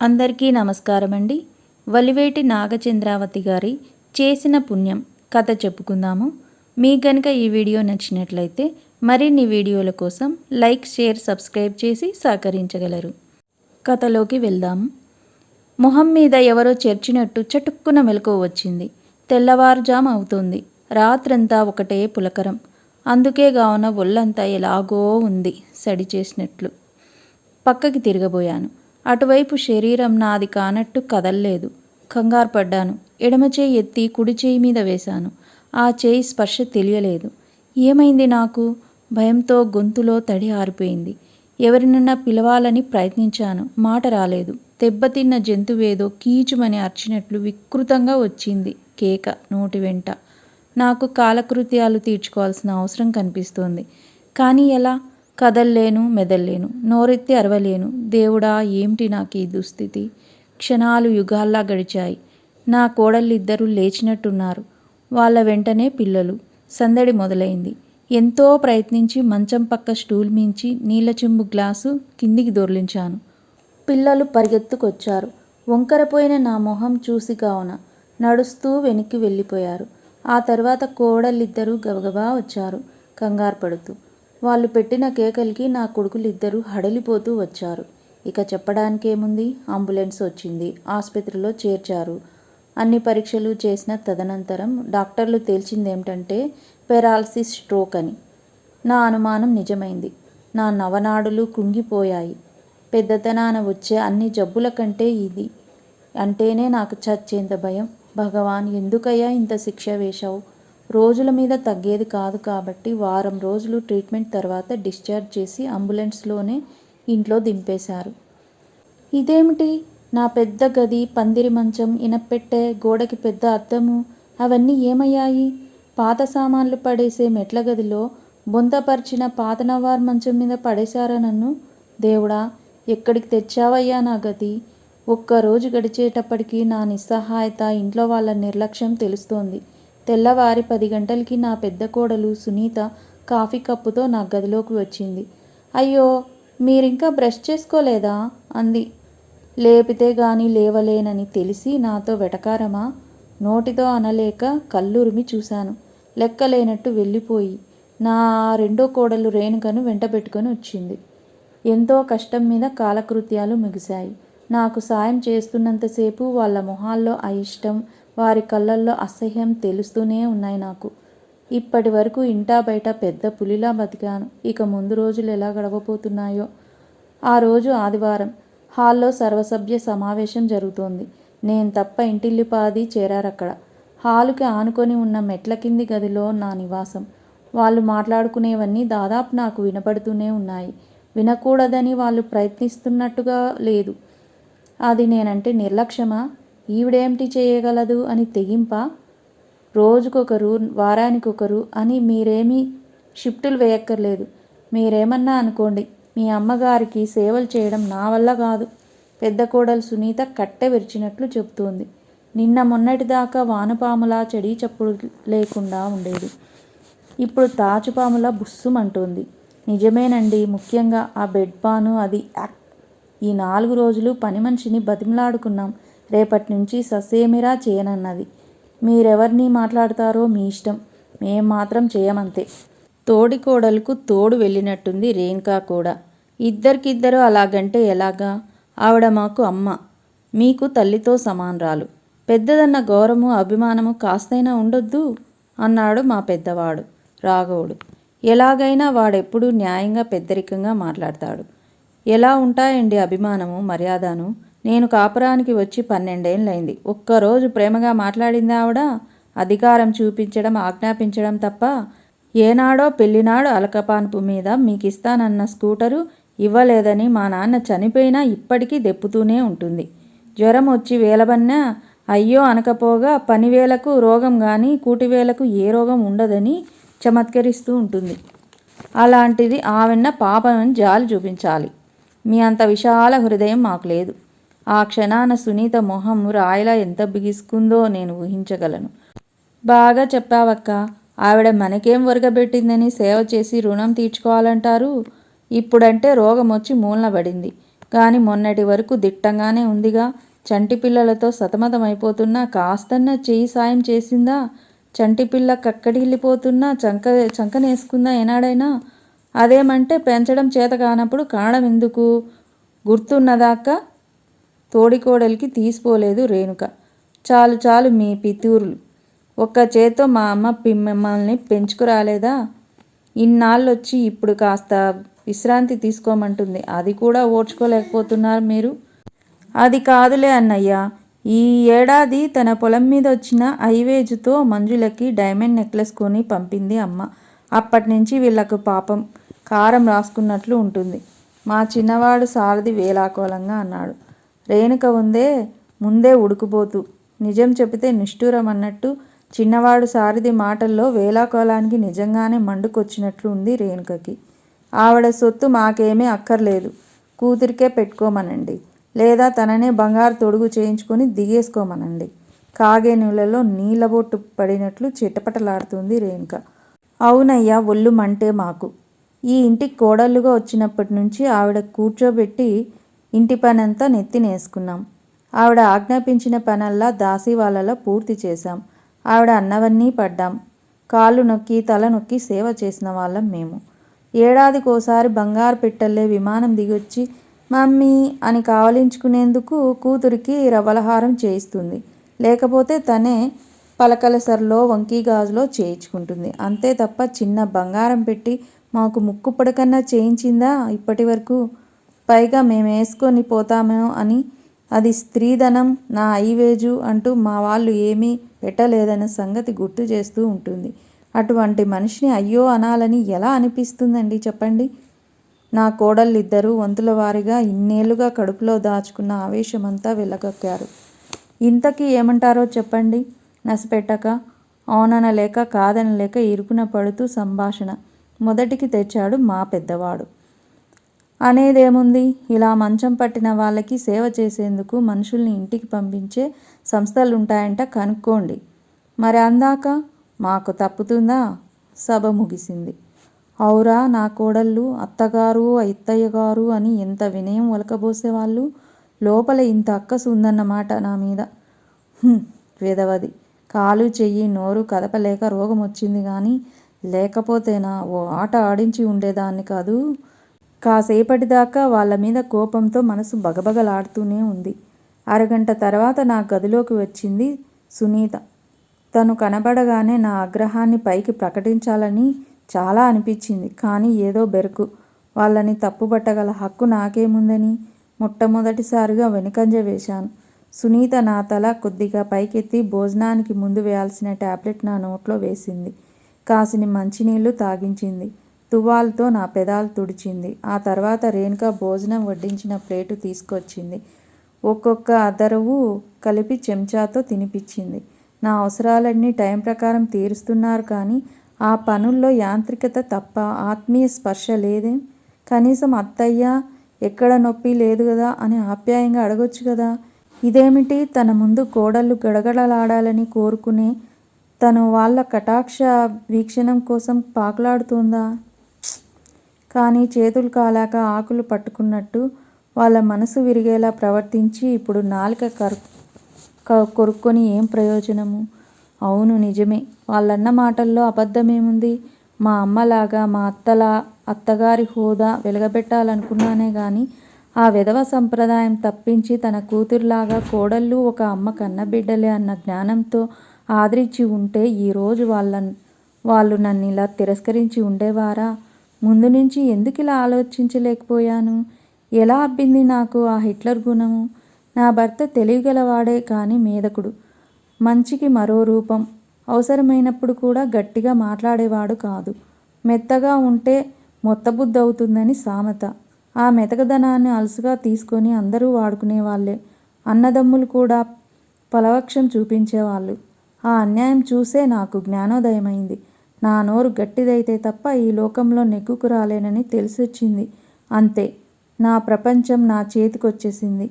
అందరికీ నమస్కారం అండి వలివేటి నాగచంద్రావతి గారి చేసిన పుణ్యం కథ చెప్పుకుందాము. మీకు గనుక ఈ వీడియో నచ్చినట్లయితే మరిన్ని వీడియోల కోసం లైక్ షేర్ సబ్స్క్రైబ్ చేసి సహకరించగలరు. కథలోకి వెళ్దాము మొహం మీద ఎవరో చెర్చినట్టు చటుక్కున మెలకు వచ్చింది. తెల్లవారుజాము అవుతుంది. రాత్రంతా ఒకటే పులకరం. అందుకే గావున ఒళ్ళంతా ఎలాగో ఉంది సడి చేసినట్లు. పక్కకి తిరగబోయాను. అటువైపు శరీరం నాది కానట్టు కదల్లేదు. కంగారు పడ్డాను. ఎడమ చేయి ఎత్తి కుడి చేయి మీద వేశాను. ఆ చేయి స్పర్శ తెలియలేదు. ఏమైంది నాకు? భయంతో గొంతులో తడి ఆరిపోయింది. ఎవరినన్నా పిలవాలని ప్రయత్నించాను. మాట రాలేదు. దెబ్బతిన్న జంతువేదో కీచుమని అర్చినట్లు వికృతంగా వచ్చింది కేక నోటి వెంట. నాకు కాలకృత్యాలు తీర్చుకోవాల్సిన అవసరం కనిపిస్తోంది. కానీ ఎలా? కదల్లేను మెదల్లేను నోరెత్తి అరవలేను. దేవుడా ఏమిటి నాకు ఈ దుస్థితి? క్షణాలు యుగాల్లా గడిచాయి. నా కోడళ్ళిద్దరూ లేచినట్టున్నారు. వాళ్ళ వెంటనే పిల్లలు. సందడి మొదలైంది. ఎంతో ప్రయత్నించి మంచం పక్క స్టూల్ మించి నీళ్ళ చెంబు గ్లాసు కిందికి దొర్లించాను. పిల్లలు పరిగెత్తుకొచ్చారు. వంకరపోయిన నా మొహం చూసి కావున నడుస్తూ వెనక్కి వెళ్ళిపోయారు. ఆ తర్వాత కోడళ్ళిద్దరూ గబగబా వచ్చారు. కంగారు పడుతూ వాళ్ళు పెట్టిన కేకలకి నా కొడుకులు ఇద్దరు హడలిపోతూ వచ్చారు. ఇక చెప్పడానికేముంది? అంబులెన్స్ వచ్చింది. ఆసుపత్రిలో చేర్చారు. అన్ని పరీక్షలు చేసిన తదనంతరం డాక్టర్లు తేల్చిందేమిటంటే పెరాలసిస్ స్ట్రోక్ అని. నా అనుమానం నిజమైంది. నా నవనాడులు కృంగిపోయాయి. పెద్దతనాన వచ్చే అన్ని జబ్బుల కంటే ఇది. అంటేనే నాకు చచ్చేంత భయం. భగవాన్ ఎందుకయ్యా ఇంత శిక్ష వేశావు? రోజుల మీద తగ్గేది కాదు కాబట్టి వారం రోజులు ట్రీట్మెంట్ తర్వాత డిశ్చార్జ్ చేసి అంబులెన్స్లోనే ఇంట్లో దింపేశారు. ఇదేమిటి? నా పెద్ద గది పందిరి మంచం ఇనపెట్టె గోడకి పెద్ద అద్దము అవన్నీ ఏమయ్యాయి? పాత సామాన్లు పడేసే మెట్ల గదిలో బొంతపరిచిన పాత నవార్ మంచం మీద పడేశారా నన్ను? దేవుడా ఎక్కడికి తెచ్చావయ్యా నా గది? ఒక్కరోజు గడిచేటప్పటికీ నా నిస్సహాయత ఇంట్లో వాళ్ళ నిర్లక్ష్యం తెలుస్తోంది. తెల్లవారి పది గంటలకి నా పెద్ద కోడలు సునీత కాఫీ కప్పుతో నా గదిలోకి వచ్చింది. అయ్యో మీరింకా బ్రష్ చేసుకోలేదా? అంది. లేపితే గాని లేవలేనని తెలిసి నాతో వెటకారమా? నోటితో అనలేక కళ్ళురిమి చూశాను. లెక్కలేనట్టు వెళ్ళిపోయి నా రెండో కోడలు రేణుకను వెంట పెట్టుకొని వచ్చింది. ఎంతో కష్టం మీద కాలకృత్యాలు ముగిశాయి. నాకు సాయం చేస్తున్నంతసేపు వాళ్ళ మొహాల్లో అయిష్టం వారి కళ్ళల్లో అసహ్యం తెలుస్తూనే ఉన్నాయి నాకు. ఇప్పటి వరకు ఇంటా బయట పెద్ద పులిలా బతికాను. ఇక ముందు రోజులు ఎలా గడవబోతున్నాయో. ఆ రోజు ఆదివారం హాల్లో సర్వసభ్య సమావేశం జరుగుతోంది. నేను తప్ప ఇంటిల్లిపాది చేరారక్కడ. హాలుకి ఆనుకొని ఉన్న మెట్ల కింది గదిలో నా నివాసం. వాళ్ళు మాట్లాడుకునేవన్నీ దాదాపు నాకు వినపడుతూనే ఉన్నాయి. వినకూడదని వాళ్ళు ప్రయత్నిస్తున్నట్టుగా లేదు. అది నేనంటే నిర్లక్ష్యమా? ఈవిడేమిటి చేయగలదు అని తెగింప రోజుకొకరు వారానికొకరు అని మీరేమీ షిఫ్టులు వేయక్కర్లేదు. మీరేమన్నా అనుకోండి మీ అమ్మగారికి సేవలు చేయడం నా వల్ల కాదు. పెద్ద కోడలు సునీత కట్టె విరిచినట్లు చెబుతోంది. నిన్న మొన్నటిదాకా వానపాములా చెడి చప్పుడు లేకుండా ఉండేది. ఇప్పుడు తాచుపాములా బుస్సుమంటోంది. నిజమేనండి ముఖ్యంగా ఆ బెడ్ పాను అది యాక్ ఈ నాలుగు రోజులు పని మనిషిని బతిమలాడుకున్నాం. రేపటి నుంచి ససేమిరా చేయనన్నది. మీరెవరిని మాట్లాడతారో మీ ఇష్టం. మేం మాత్రం చేయమంతే. తోడి కోడలకు తోడు వెళ్ళినట్టుంది రేణుకా కూడా. ఇద్దరికిద్దరు అలాగంటే ఎలాగా? ఆవిడ మాకు అమ్మ. మీకు తల్లితో సమానరాలు. పెద్దదన్న గౌరవము అభిమానము కాస్తైనా ఉండొద్దు? అన్నాడు మా పెద్దవాడు రాఘవుడు. ఎలాగైనా వాడెప్పుడు న్యాయంగా పెద్దరికంగా మాట్లాడతాడు. ఎలా ఉంటాయండి అభిమానము మర్యాదను? నేను కాపురానికి వచ్చి పన్నెండేళ్ళైంది ఒక్కరోజు ప్రేమగా మాట్లాడింది ఆవిడ. అధికారం చూపించడం ఆజ్ఞాపించడం తప్ప ఏనాడో పెళ్ళినాడు అలకపాన్పు మీద మీకు ఇస్తానన్న స్కూటరు ఇవ్వలేదని మా నాన్న చనిపోయినా ఇప్పటికీ దెప్పుతూనే ఉంటుంది. జ్వరం వచ్చి వేలబన్నా అయ్యో అనకపోగా పనివేలకు రోగం కానీ కూటివేలకు ఏ రోగం ఉండదని చమత్కరిస్తూ ఉంటుంది. అలాంటిది ఆవిన్న పాపమని జాలి చూపించాలి. మీ అంత విశాల హృదయం మాకు లేదు. ఆ క్షణాన సునీత మొహం రాయిలా ఎంత బిగుసుకుందో నేను ఊహించగలను. బాగా చెప్పావక్క ఆవిడ మనకేం ఒరగబెట్టిందని సేవ చేసి రుణం తీర్చుకోవాలంటారు? ఇప్పుడంటే రోగం వచ్చి మూలన పడింది కానీ మొన్నటి వరకు దిట్టంగానే ఉందిగా. చంటి పిల్లలతో సతమతమైపోతున్నా కాస్తన్న చేయి సాయం చేసిందా? చంటి పిల్ల కక్కడిల్లిపోతున్నా చంక చంకనేసుకుందా ఏనాడైనా? అదేమంటే పెంచడం చేత కానప్పుడు కాణం ఎందుకు గుర్తున్నదాకా తోడికోడలికి తీసిపోలేదు రేణుక. చాలు చాలు మీ పితూరులు. ఒక్క చేత్తో మా అమ్మ మిమ్మల్ని పెంచుకురాలేదా? ఇన్నాళ్ళొచ్చి ఇప్పుడు కాస్త విశ్రాంతి తీసుకోమంటుంది. అది కూడా ఓడ్చుకోలేకపోతున్నారు మీరు? అది కాదులే అన్నయ్య. ఈ ఏడాది తన పొలం మీద వచ్చిన ఐవేజుతో మంజులకి డైమండ్ నెక్లెస్ కొని పంపింది అమ్మ. అప్పటి నుంచి వీళ్ళకు పాపం కారం రాసుకున్నట్లు ఉంటుంది. మా చిన్నవాడు సారథి వేలాకోలంగా అన్నాడు. రేణుక ఉందే ముందే ఉడుకుపోతూ నిజం చెబితే నిష్ఠూరం అన్నట్టు చిన్నవాడు సారథి మాటల్లో వేలాకోలానికి నిజంగానే మండుకొచ్చినట్లు ఉంది రేణుకకి. ఆవిడ సొత్తు మాకేమీ అక్కర్లేదు. కూతురికే పెట్టుకోమనండి. లేదా తననే బంగారు తొడుగు చేయించుకొని దిగేసుకోమనండి. కాగే నీళ్ళలో నీళ్ళబొట్టు పడినట్లు చిటపటలాడుతుంది రేణుక. అవునయ్యా ఒళ్ళు మంటే మాకు. ఈ ఇంటికి కోడళ్ళుగా వచ్చినప్పటి నుంచి ఆవిడ కూర్చోబెట్టి ఇంటి పనంతా నెత్తినేసుకున్నాం. ఆవిడ ఆజ్ఞాపించిన పనల్లా దాసి వాళ్ళలా పూర్తి చేశాం. ఆవిడ అన్నవన్నీ పడ్డాం. కాళ్ళు నొక్కి తల నొక్కి సేవ చేసిన వాళ్ళం మేము. ఏడాదికోసారి బంగారు పెట్టల్లే విమానం దిగొచ్చి మమ్మీ అని కావలించుకునేందుకు కూతురికి రవలహారం చేయిస్తుంది. లేకపోతే తనే పలకలసరిలో వంకీ గాజులో చేయించుకుంటుంది. అంతే తప్ప చిన్న బంగారం పెట్టి మాకు ముక్కు పడకన్నా చేయించిందా ఇప్పటి వరకు? పైగా మేము వేసుకొని పోతామో అని. అది స్త్రీధనం నా ఐవేజు అంటూ మా వాళ్ళు ఏమీ పెట్టలేదన్న సంగతి గుర్తు చేస్తూ ఉంటుంది. అటువంటి మనిషిని అయ్యో అనాలని ఎలా అనిపిస్తుందండి చెప్పండి? నా కోడళ్ళిద్దరూ వంతుల వారిగా ఇన్నేళ్ళుగా కడుపులో దాచుకున్న ఆవేశమంతా వెళ్ళగక్కారు ఇంతకీ ఏమంటారో చెప్పండి? నసిపెట్టక అవుననలేక కాదనలేక ఇరుకున పడుతూ సంభాషణ. మొదటికి తెచ్చాడు మా పెద్దవాడు. అనేదేముంది? ఇలా మంచం పట్టిన వాళ్ళకి సేవ చేసేందుకు మనుషుల్ని ఇంటికి పంపించే సంస్థలుంటాయంట కనుక్కోండి. మరి అందాక మాకు తప్పుతుందా? సభ ముగిసింది. ఔరా నా కోడళ్ళు అత్తగారు అత్తయ్య గారు అని ఎంత వినయం ఒలకబోసేవాళ్ళు లోపల ఇంత అక్కసు ఉందన్నమాట నా మీద. విధవది వెధవది. కాలు చెయ్యి నోరు కదపలేక రోగం వచ్చింది కానీ లేకపోతేనా ఓ ఆట ఆడించి ఉండేదాన్ని కాదు? కాసేపటిదాకా వాళ్ళ మీద కోపంతో మనసు బగబగలాడుతూనే ఉంది. అరగంట తర్వాత నా గదిలోకి వచ్చింది సునీత. తను కనబడగానే నా ఆగ్రహాన్ని పైకి ప్రకటించాలని చాలా అనిపించింది కానీ ఏదో బెరుకు. వాళ్ళని తప్పుపట్టగల హక్కు నాకేముందని మొట్టమొదటిసారిగా వెనుకంజ వేశాను. సునీత నా తల కొద్దిగా పైకెత్తి భోజనానికి ముందు వేయాల్సిన టాబ్లెట్ నా నోట్లో వేసింది. కాసిని మంచినీళ్ళు తాగించింది. తువ్వాలుతో నా పెదాలు తుడిచింది. ఆ తర్వాత రేణుక భోజనం వడ్డించిన ప్లేటు తీసుకొచ్చింది. ఒక్కొక్క అదరవు కలిపి చెంచాతో తినిపించింది. నా అవసరాలన్నీ టైం ప్రకారం తీరుస్తున్నారు కానీ ఆ పనుల్లో యాంత్రికత తప్ప ఆత్మీయ స్పర్శ లేదే. కనీసం అత్తయ్య ఎక్కడ నొప్పి లేదు కదా అని ఆప్యాయంగా అడగొచ్చు కదా. ఇదేమిటి తన ముందు కోడళ్ళు గడగడలాడాలని కోరుకునే తను వాళ్ళ కటాక్ష వీక్షణం కోసం పాకులాడుతుందా? కానీ చేతులు కాలాక ఆకులు పట్టుకున్నట్టు వాళ్ళ మనసు విరిగేలా ప్రవర్తించి ఇప్పుడు నాలుక కరు కొరుక్కొని ఏం ప్రయోజనము? అవును నిజమే. వాళ్ళన్న మాటల్లో అబద్ధమేముంది? మా అమ్మలాగా మా అత్తలా అత్తగారి హోదా వెలగబెట్టాలనుకున్నానే గాని ఆ విధవ సంప్రదాయం తప్పించి తన కూతురులాగా కోడళ్ళు ఒక అమ్మ కన్నబిడ్డలే అన్న జ్ఞానంతో ఆదరించి ఉంటే ఈరోజు వాళ్ళ వాళ్ళు నన్ను ఇలా తిరస్కరించి ఉండేవారా? ముందు నుంచి ఎందుకు ఇలా ఆలోచించలేకపోయాను? ఎలా అబ్బింది నాకు ఆ హిట్లర్ గుణము నా భర్త తెలివిగలవాడే కానీ మేధకుడు. మంచికి మరో రూపం. అవసరమైనప్పుడు కూడా గట్టిగా మాట్లాడేవాడు కాదు. మెత్తగా ఉంటే మొత్తబుద్ధి అవుతుందని సామెత. ఆ మెతకదనాన్ని అలసుగా తీసుకొని అందరూ వాడుకునేవాళ్ళే. అన్నదమ్ములు కూడా పలవక్షం చూపించేవాళ్ళు. ఆ అన్యాయం చూసే నాకు జ్ఞానోదయమైంది. నా నోరు గట్టిదైతే తప్ప ఈ లోకంలో నెగ్గుకు రాలేనని తెలిసొచ్చింది. అంతే నా ప్రపంచం నా చేతికొచ్చేసింది.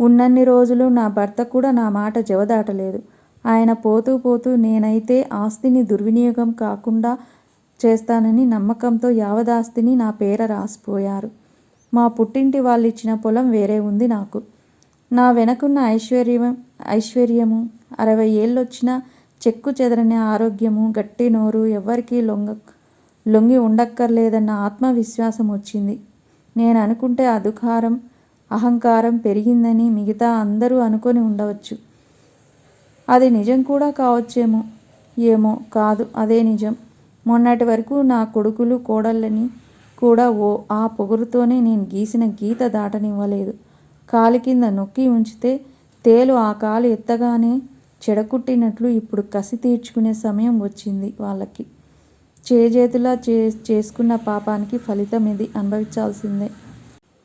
ఉన్నన్ని రోజులు నా భర్త కూడా నా మాట జవదాటలేదు. ఆయన పోతూ పోతూ నేనైతే ఆస్తిని దుర్వినియోగం కాకుండా చేస్తానని నమ్మకంతో యావదాస్తిని నా పేర రాసిపోయారు. మా పుట్టింటి వాళ్ళు ఇచ్చిన పొలం వేరే ఉంది నాకు. నా వెనకున్న ఐశ్వర్యం ఐశ్వర్యము అరవై ఏళ్ళొచ్చినా చెక్కు చెదరని ఆరోగ్యము గట్టి నోరు ఎవ్వరికీ లొంగ లొంగి ఉండక్కర్లేదన్న ఆత్మవిశ్వాసం వచ్చింది. నేను అనుకుంటే అధికారం అహంకారం పెరిగిందని మిగతా అందరూ అనుకొని ఉండవచ్చు. అది నిజం కూడా కావచ్చేమో? ఏమో? కాదు. అదే నిజం. మొన్నటి వరకు నా కొడుకులు కోడళ్ళని కూడా ఓ ఆ పొగరుతోనే నేను గీసిన గీత దాటనివ్వలేదు. కాలి కింద నొక్కి ఉంచితే తేలు ఆ కాలు ఎత్తగానే చెడకుట్టినట్లు ఇప్పుడు కసి తీర్చుకునే సమయం వచ్చింది వాళ్ళకి. చేజేతులా చే చేసుకున్న పాపానికి ఫలితం ఇది అనుభవించాల్సిందే.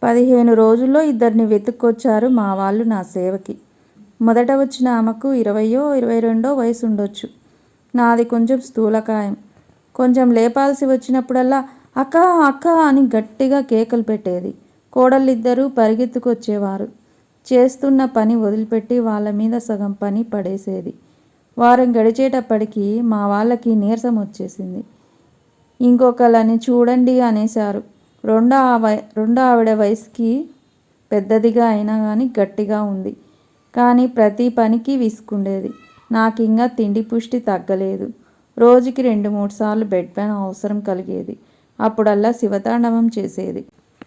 పదిహేను రోజుల్లో ఇద్దరిని వెతుక్కొచ్చారు మా వాళ్ళు నా సేవకి. మొదట వచ్చిన ఆమెకు ఇరవయో ఇరవై రెండో వయసు ఉండొచ్చు నాది కొంచెం స్థూలకాయం. కొంచెం లేపాల్సి వచ్చినప్పుడల్లా అక్క అక్క అని గట్టిగా కేకలు పెట్టేది. కోడళ్ళిద్దరూ పరిగెత్తుకొచ్చేవారు. చేస్తున్న పని వదిలిపెట్టి వాళ్ళ మీద సగం పని పడేసేది. వారం గడిచేటప్పటికి మా వాళ్ళకి నీరసం వచ్చేసింది. ఇంకొకళ్ళని చూడండి అనేశారు. రెండో వై రెండో ఆవిడ వయసుకి పెద్దదిగా అయినా కానీ గట్టిగా ఉంది. కానీ ప్రతి పనికి విసుకుండేది. నాకు ఇంకా తిండి పుష్టి తగ్గలేదు. రోజుకి రెండు మూడు సార్లు బెడ్ పైన అవసరం కలిగేది. అప్పుడల్లా శివతాండవం చేసేది.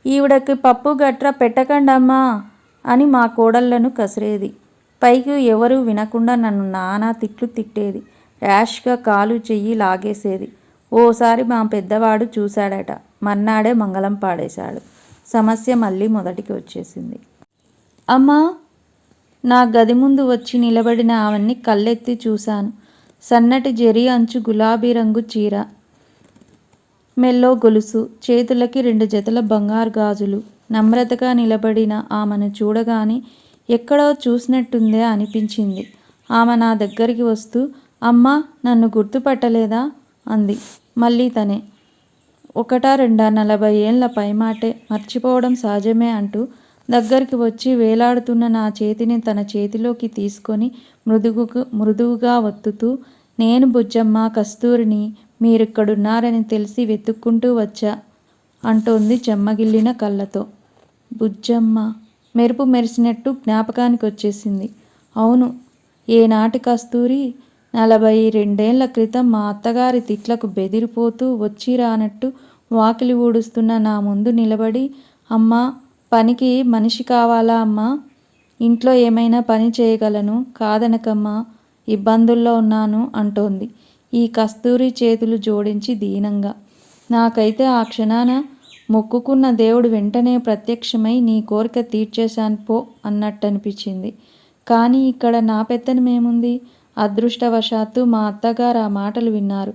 ఈవిడకి పప్పు గట్ర పెట్టకండమ్మా! అని మా కోడళ్ళను కసిరేది. పైకి ఎవరూ వినకుండా నన్ను నానా తిట్లు తిట్టేది. ర్యాష్గా కాలు చెయ్యి లాగేసేది. ఓసారి మా పెద్దవాడు చూశాడట. మర్నాడే మంగళం పాడేశాడు. సమస్య మళ్ళీ మొదటికి వచ్చేసింది. అమ్మా! నా గది ముందు వచ్చి నిలబడిన ఆవన్ని కళ్ళెత్తి చూశాను. సన్నటి జరి అంచు గులాబీ రంగు చీర. మెల్లో గొలుసు. చేతులకి రెండు జతల బంగారు గాజులు. నమ్రతగా నిలబడిన ఆమెను చూడగానే ఎక్కడో చూసినట్టుందే అనిపించింది. ఆమె నా దగ్గరికి వస్తూ అమ్మా నన్ను గుర్తుపట్టలేదా? అంది. మళ్ళీ తనే ఒకటా రెండా నలభై ఏళ్ళ పైమాటే మర్చిపోవడం సహజమే అంటూ దగ్గరికి వచ్చి వేలాడుతున్న నా చేతిని తన చేతిలోకి తీసుకొని మృదుగు మృదువుగా ఒత్తుతూ నేను బుజ్జమ్మ కస్తూరిని మీరిక్కడున్నారని తెలిసి వెతుక్కుంటూ వచ్చా. అంటోంది చెమ్మగిల్లిన కళ్ళతో. బుజ్జమ్మ మెరుపు మెరిసినట్టు జ్ఞాపకానికి వచ్చేసింది అవును ఏనాటి కస్తూరి నలభై రెండేళ్ళ క్రితం మా అత్తగారి తిట్లకు బెదిరిపోతూ వచ్చి రానట్టు వాకిలి ఊడుస్తున్న నా ముందు నిలబడి అమ్మా పనికి మనిషి కావాలా అమ్మా? ఇంట్లో ఏమైనా పని చేయగలను? కాదనకమ్మా ఇబ్బందుల్లో ఉన్నాను అంటోంది. ఈ కస్తూరి చేతులు జోడించి దీనంగా. నాకైతే ఆ క్షణాన మొక్కుకున్న దేవుడు వెంటనే ప్రత్యక్షమై నీ కోరిక తీర్చేశాను పో అన్నట్టు అనిపించింది కానీ ఇక్కడ నా పెత్తనమేముంది? అదృష్టవశాత్తు మా అత్తగారు ఆ మాటలు విన్నారు.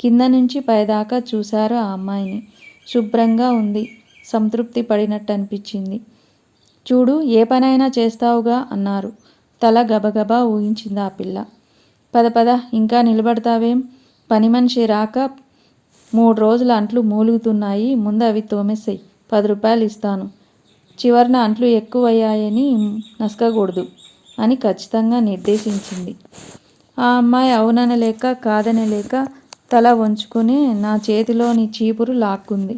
కింద నుంచి పైదాకా చూశారు ఆ అమ్మాయిని. శుభ్రంగా ఉంది. సంతృప్తి పడినట్టు అనిపించింది చూడు ఏ పనైనా చేస్తావుగా అన్నారు. తల గబగబా ఊహించింది ఆ పిల్ల. పద పద ఇంకా నిలబడతావేం? పని మనిషి రాక మూడు రోజుల అంట్లు మూలుగుతున్నాయి ముందు అవి తోమేసాయి పది రూపాయలు ఇస్తాను. చివరిన అంట్లు ఎక్కువయ్యాయని నసకకూడదు అని ఖచ్చితంగా నిర్దేశించింది. ఆ అమ్మాయి అవుననలేక కాదనలేక తల వంచుకుని నా చేతిలోని చీపురు లాక్కుంది.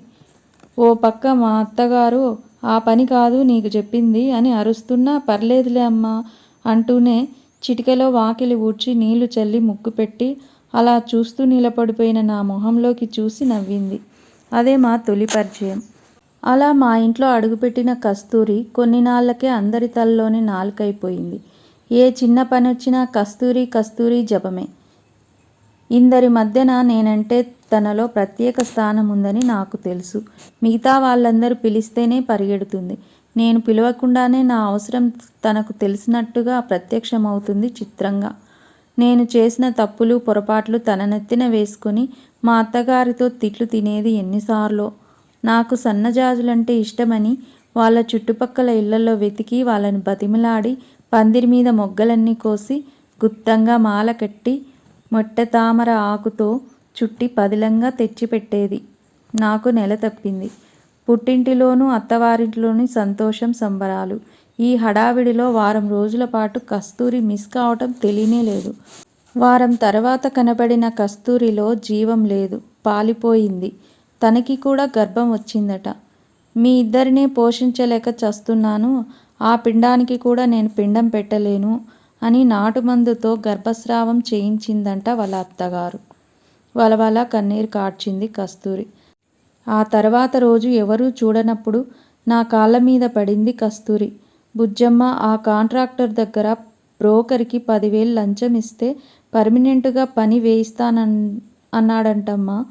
ఓ పక్క మా అత్తగారు ఆ పని కాదు నీకు చెప్పింది అని అరుస్తున్నా పర్లేదులే అమ్మా అంటూనే చిటికెలో వాకిలి ఊడ్చి నీళ్ళు చల్లి ముక్కు పెట్టి అలా చూస్తూ నిలబడిపోయిన నా మొహంలోకి చూసి నవ్వింది. అదే మా తొలి పరిచయం. అలా మా ఇంట్లో అడుగుపెట్టిన కస్తూరి కొన్ని నాళ్ళకే అందరి తలలోనే నాలుకైపోయింది. ఏ చిన్న పని వచ్చినా కస్తూరి కస్తూరి జపమే. ఇందరి మధ్యన నేనంటే తనలో ప్రత్యేక స్థానం ఉందని నాకు తెలుసు. మిగతా వాళ్ళందరూ పిలిస్తేనే పరిగెడుతుంది. నేను పిలవకుండానే నా అవసరం తనకు తెలిసినట్టుగా ప్రత్యక్షమవుతుంది చిత్రంగా. నేను చేసిన తప్పులు పొరపాట్లు తన నెత్తిన మా అత్తగారితో తిట్లు తినేది ఎన్నిసార్లో. నాకు సన్నజాజులంటే ఇష్టమని వాళ్ళ చుట్టుపక్కల ఇళ్ళలో వెతికి వాళ్ళని బతిమిలాడి పందిరి మీద మొగ్గలన్నీ కోసి గుత్తంగా మాల కట్టి మొట్టతామర ఆకుతో చుట్టి పదిలంగా తెచ్చిపెట్టేది. నాకు నెల తప్పింది. పుట్టింటిలోనూ అత్తవారింట్లోనూ సంతోషం సంబరాలు. ఈ హడావిడిలో వారం రోజుల పాటు కస్తూరి మిస్ కావటం తెలియనే లేదు. వారం తర్వాత కనబడిన కస్తూరిలో జీవం లేదు పాలిపోయింది. తనకి కూడా గర్భం వచ్చిందట. మీ ఇద్దరినీ పోషించలేక చస్తున్నాను ఆ పిండానికి కూడా నేను పిండం పెట్టలేను అని నాటుమందుతో గర్భస్రావం చేయించిందంట వాళ్ళ అత్తగారు. వలవల కన్నీరు కార్చింది కస్తూరి. ఆ తర్వాత రోజు ఎవరూ చూడనప్పుడు నా కాళ్ళ మీద పడింది కస్తూరి. బుజ్జమ్మ ఆ కాంట్రాక్టర్ దగ్గర బ్రోకర్కి పదివేలు లంచం ఇస్తే పర్మినెంట్గా పని వేయిస్తానన్ అన్నాడంటమ్మా.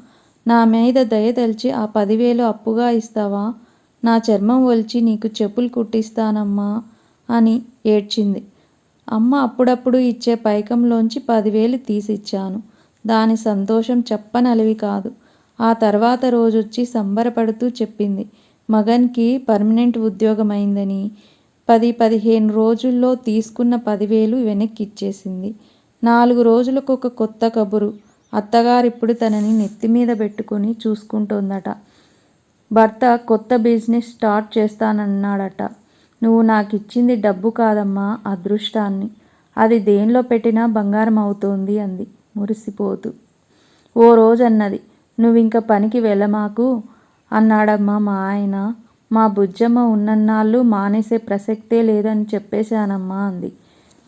నా మీద దయతలిచి ఆ పదివేలు అప్పుగా ఇస్తావా? నా చర్మం ఒలిచి నీకు చెప్పులు కుట్టిస్తానమ్మా అని ఏడ్చింది. అమ్మ అప్పుడప్పుడు ఇచ్చే పైకంలోంచి పదివేలు తీసిచ్చాను. దాని సంతోషం చెప్పనలివి కాదు. ఆ తర్వాత రోజొచ్చి సంబరపడుతూ చెప్పింది. మగన్కి పర్మనెంట్ ఉద్యోగమైందని. పది పదిహేను రోజుల్లో తీసుకున్న పదివేలు వెనక్కి ఇచ్చేసింది నాలుగు రోజులకు ఒక కొత్త కబురు. అత్తగారిప్పుడు తనని నెత్తి మీద పెట్టుకుని చూసుకుంటోందట. భర్త కొత్త బిజినెస్ స్టార్ట్ చేస్తానన్నాడట. నువ్వు నాకు ఇచ్చింది డబ్బు కాదమ్మా అదృష్టాన్ని. అది దేనిలో పెట్టినా బంగారం అవుతోంది అంది. మురిసిపోతూ. ఓ రోజు అన్నది నువ్వింక పనికి వెళ్ళమాకు? అన్నాడమ్మా మా ఆయన. మా బుజ్జమ్మ ఉన్నన్నాళ్ళు మానేసే ప్రసక్తే లేదని చెప్పేశానమ్మా అంది.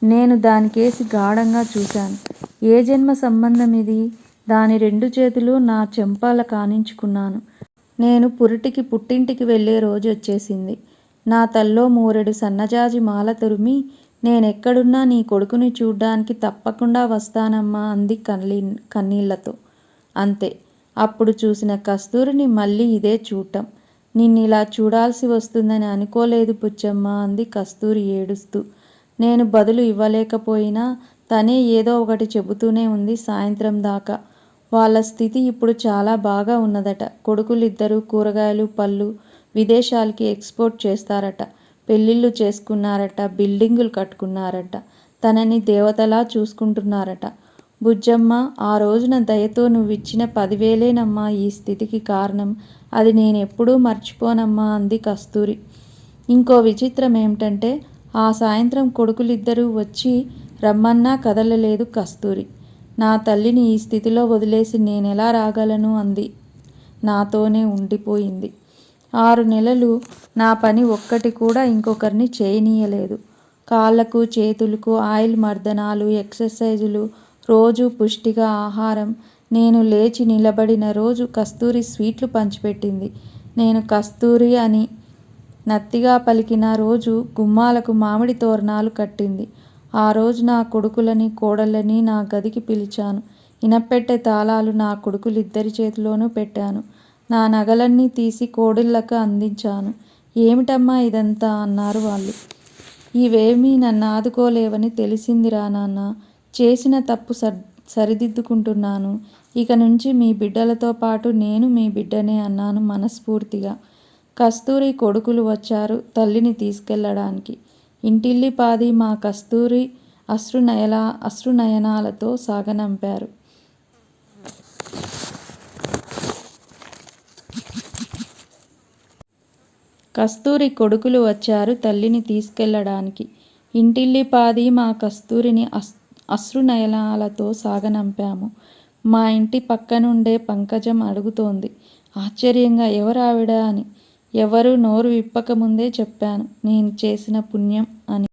నేను దానికేసి గాఢంగా చూశాను. ఏ జన్మ సంబంధం ఇది? దాని రెండు చేతులు నా చెంపాల కానించుకున్నాను. నేను పురిటికి పుట్టింటికి వెళ్ళే రోజు వచ్చేసింది. నా తల్లో మూరెడు సన్నజాజి మాల తురిమి నేనెక్కడున్నా నీ కొడుకుని చూడ్డానికి తప్పకుండా వస్తానమ్మా అంది కన్నీ కన్నీళ్ళతో. అంతే. అప్పుడు చూసిన కస్తూరిని మళ్ళీ ఇదే చూడటం. నిన్నిలా చూడాల్సి వస్తుందని అనుకోలేదు పుచ్చమ్మ అంది కస్తూరి ఏడుస్తూ. నేను బదులు ఇవ్వలేకపోయినా తనే ఏదో ఒకటి చెబుతూనే ఉంది సాయంత్రం దాకా. వాళ్ళ స్థితి ఇప్పుడు చాలా బాగా ఉన్నదట. కొడుకులిద్దరూ కూరగాయలు పళ్ళు విదేశాలకి ఎక్స్పోర్ట్ చేస్తారట. పెళ్ళిళ్ళు చేసుకున్నారట బిల్డింగులు కట్టుకున్నారట. తనని దేవతలా చూసుకుంటున్నారట. బుజ్జమ్మ ఆ రోజున దయతో నువ్విచ్చిన పదివేలేనమ్మా ఈ స్థితికి కారణం. అది నేనెప్పుడూ మర్చిపోనమ్మా అంది కస్తూరి. ఇంకో విచిత్రం ఏమిటంటే ఆ సాయంత్రం కొడుకులిద్దరూ వచ్చి రమ్మన్నా కదలలేదు కస్తూరి. నా తల్లిని ఈ స్థితిలో వదిలేసి నేనెలా రాగలను అంది. నాతోనే ఉండిపోయింది. ఆరు నెలలు నా పని ఒక్కటి కూడా ఇంకొకరిని చేయనీయలేదు. కాళ్ళకు చేతులకు ఆయిల్ మర్దనాలు ఎక్సర్సైజులు రోజు పుష్టిగా ఆహారం. నేను లేచి నిలబడిన రోజు కస్తూరి స్వీట్లు పంచిపెట్టింది. నేను కస్తూరి అని నత్తిగా పలికిన రోజు గుమ్మాలకు మామిడి తోరణాలు కట్టింది. ఆ రోజు నా కొడుకులని కోడళ్ళని నా గదికి పిలిచాను. ఇనపెట్టె తాళాలు నా కొడుకులిద్దరి చేతిలోనూ పెట్టాను. నా నగలన్నీ తీసి కోడిళ్ళకు అందించాను. ఏమిటమ్మా ఇదంతా అన్నారు వాళ్ళు. ఇవేమీ నన్ను ఆదుకోలేవని తెలిసిందిరా నాన్న. చేసిన తప్పు సర్ సరిదిద్దుకుంటున్నాను. ఇక నుంచి మీ బిడ్డలతో పాటు నేను మీ బిడ్డనే అన్నాను మనస్ఫూర్తిగా. కస్తూరి కొడుకులు వచ్చారు తల్లిని తీసుకెళ్ళడానికి ఇంటిల్లిపాది మా కస్తూరి అశ్రునయల అశ్రునయనాలతో సాగనంపారు. కస్తూరి కొడుకులు వచ్చారు తల్లిని తీసుకెళ్ళడానికి ఇంటిల్లిపాది మా కస్తూరిని అస్ అశ్రునయనాలతో సాగనంపాము. మా ఇంటి పక్కనుండే పంకజం అడుగుతోంది. ఆశ్చర్యంగా ఎవరావిడ అని. ఎవరూ నోరు విప్పకముందే చెప్పాను. నేను చేసిన పుణ్యం అని.